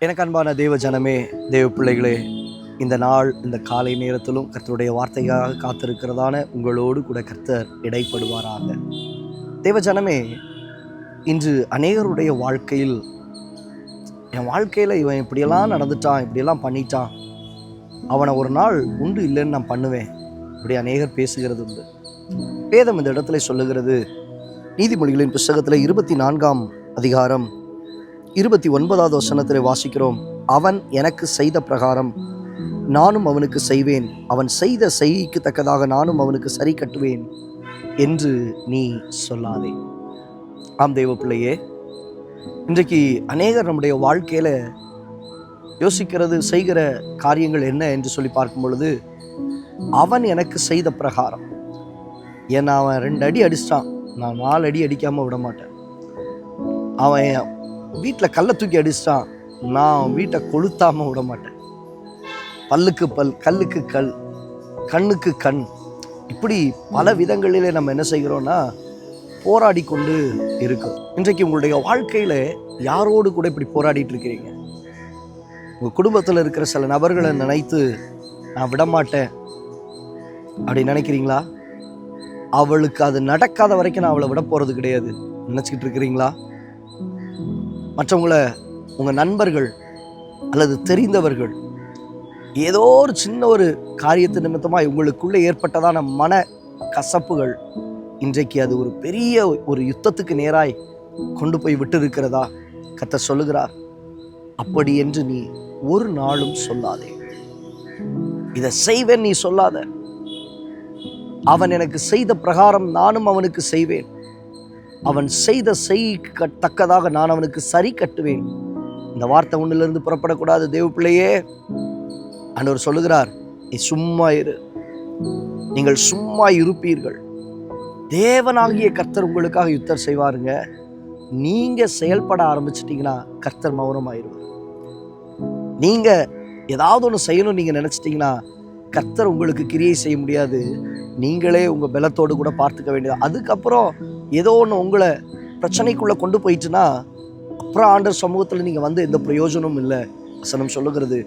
எனக்கு அன்பான தெய்வ ஜனமே தெய்வ பிள்ளைகளே இந்த நாள் இந்த காலை நேரத்திலும் கர்த்தருடைய வார்த்தைக்காக காத்திருக்கிறதான உங்களோடு கூட கர்த்தர் இடைப்படுவாராக. தெய்வ ஜனமே இன்று அநேகருடைய வாழ்க்கையில் என் வாழ்க்கையில் இவன் இப்படியெல்லாம் நடந்துட்டான் இப்படியெல்லாம் பண்ணிட்டான். அவனை ஒரு நாள் உண்டு இல்லைன்னு நான் பண்ணுவேன். இப்படி அநேகர் பேசுகிறது உண்டு. வேதம் இந்த இடத்துல சொல்லுகிறது. நீதிமொழிகளின் புஸ்தகத்தில் இருபத்தி நான்காம் அதிகாரம் இருபத்தி ஒன்பதாவது வசனத்தில் வாசிக்கிறோம் அவன் எனக்கு செய்த பிரகாரம் நானும் அவனுக்கு செய்வேன். அவன் செய்த செய்கைக்கு தக்கதாக நானும் அவனுக்கு சரி கட்டுவேன் என்று நீ சொல்லாதே. ஆம் தெய்வ பிள்ளையே இன்றைக்கு அநேகர் நம்முடைய வாழ்க்கையில் யோசிக்கிறது செய்கிற காரியங்கள் என்ன என்று சொல்லி பார்க்கும் பொழுது அவன் எனக்கு செய்த பிரகாரம். ஏன்னா அவன் ரெண்டு அடி அடிச்சிட்டான். நான் நாலு அடி அடிக்காமல் விட மாட்டேன். அவன் வீட்டில் கல்லை தூக்கி அடிச்சிட்டான் நான் வீட்டை கொளுத்தாமல் விட மாட்டேன். பல்லுக்கு பல் கல்லுக்கு கல் கண்ணுக்கு கண். இப்படி பல விதங்களிலே நம்ம என்ன செய்கிறோன்னா போராடி கொண்டு இருக்கோம். இன்றைக்கு உங்களுடைய வாழ்க்கையில் யாரோடு கூட இப்படி போராடிட்டு இருக்கிறீங்க? உங்கள் குடும்பத்தில் இருக்கிற சில நபர்களை நினைத்து நான் விட மாட்டேன். அப்படி நினைக்கிறீங்களா? அவளுக்கு அது நடக்காத வரைக்கும் நான் அவளை விட போகிறது கிடையாது. நினச்சிக்கிட்டு இருக்கிறீங்களா? மற்றவங்களை உங்கள் நண்பர்கள் அல்லது தெரிந்தவர்கள் ஏதோ ஒரு சின்ன ஒரு காரியத்து நிமித்தமாக உங்களுக்குள்ளே ஏற்பட்டதான மன கசப்புகள் இன்றைக்கு அது ஒரு பெரிய ஒரு யுத்தத்துக்கு நேராய் கொண்டு போய் விட்டு இருக்கிறதா கத்த சொல்லுகிறார். அப்படி என்று நீ ஒரு நாளும் சொல்லாதே. இதை செய்வேன் நீ சொல்லாத. அவன் எனக்கு செய்த பிரகாரம் நானும் அவனுக்கு செய்வேன். அவன் செய்த செய்க தக்கதாக நான் அவனுக்கு சரி கட்டுவேன். இந்த வார்த்தை ஒன்றிலிருந்து புறப்படக்கூடாது தேவ பிள்ளையே ஆண்டவர் சொல்லுகிறார் நீ சும்மா இரு. நீங்கள் சும்மா இருப்பீர்கள். தேவனாகிய கர்த்தர் உங்களுக்காக யுத்தம் செய்வாருங்க. நீங்கள் செயல்பட ஆரம்பிச்சிட்டிங்கன்னா கர்த்தர் மௌனமாயிருவார். நீங்கள் ஏதாவது ஒன்று செய்யணும்னு நீங்கள் நினச்சிட்டிங்கன்னா கர்த்தர் உங்களுக்கு கிரியை செய்ய முடியாது. நீங்களே உங்கள் பலத்தோடு கூட பார்த்துக்க வேண்டியது. அதுக்கப்புறம் ஏதோ ஒன்று உங்களை பிரச்சனைக்குள்ளே கொண்டு போயிட்டுன்னா அப்புறம் ஆண்டர் சமூகத்தில் நீங்கள் வந்து எந்த பிரயோஜனமும் இல்லை. வசனம் சொல்லுகிறது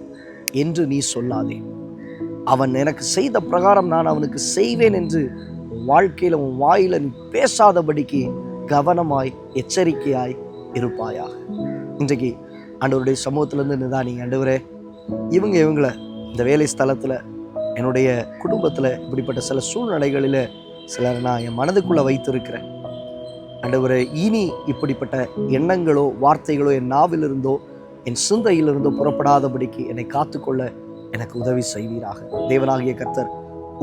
என்று நீ சொல்லாதே. அவன் எனக்கு செய்த பிரகாரம் நான் அவனுக்கு செய்வேன் என்று வாழ்க்கையில் உன் வாயில் நீ பேசாதபடிக்கு கவனமாய் எச்சரிக்கையாய் இருப்பாயாக. இன்றைக்கு ஆண்டவருடைய சமூகத்திலேருந்து நிதானிங்க ஆண்டவரே. இவங்க இவங்கள இந்த வேலை ஸ்தலத்தில் என்னுடைய குடும்பத்தில் இப்படிப்பட்ட சில சூழ்நிலைகளில் சிலர் நான் என் மனதுக்குள்ளே வைத்திருக்கிறேன். ஆண்டவரே இனி இப்படிப்பட்ட எண்ணங்களோ வார்த்தைகளோ என் நாவிலிருந்தோ என் சிந்தையிலிருந்தோ புறப்படாதபடிக்கு என்னை காத்துக்கொள்ள எனக்கு உதவி செய்வீராக. தேவனாகிய கர்த்தர்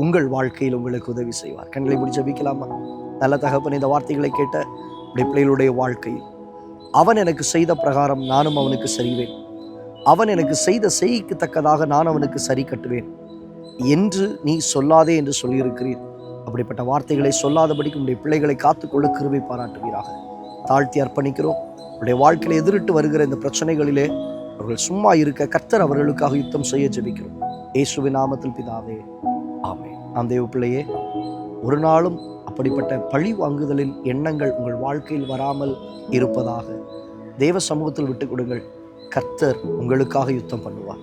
உங்கள் வாழ்க்கையில் உங்களுக்கு உதவி செய்வார். கண்களை முடிச்சு வைக்கலாமா நல்ல தகப்பன் இந்த வார்த்தைகளை கேட்ட அப்படி பிள்ளைகளுடைய வாழ்க்கையில். அவன் எனக்கு செய்த பிரகாரம் நானும் அவனுக்கு சரிவேன். அவன் எனக்கு செய்த செய்கைக்கு தக்கதாக நான் அவனுக்கு சரி கட்டுவேன். என்று நீ சொல்லாதே என்று சொல்லியிருக்கிறீர். அப்படிப்பட்ட வார்த்தைகளை சொல்லாதபடிக்கு உடைய பிள்ளைகளை காத்துக்கொள்ள கிருபை பாராட்டுவீராக. தாழ்த்தி அர்ப்பணிக்கிறோம். உடைய வாழ்க்கையில் எதிரிட்டு வருகிற இந்த பிரச்சனைகளிலே அவர்கள் சும்மா இருக்க கர்த்தர் அவர்களுக்காக யுத்தம் செய்ய ஜெபிக்கிறோம். இயேசுவின் நாமத்தில் பிதாவே ஆமே ஆம் தேவ பிள்ளையே ஒரு நாளும் அப்படிப்பட்ட பழி வாங்குதலின் எண்ணங்கள் உங்கள் வாழ்க்கையில் வராமல் இருப்பதாக தேவ சமூகத்தில் விட்டுக் கொடுங்கள். கர்த்தர் உங்களுக்காக யுத்தம் பண்ணுவார்.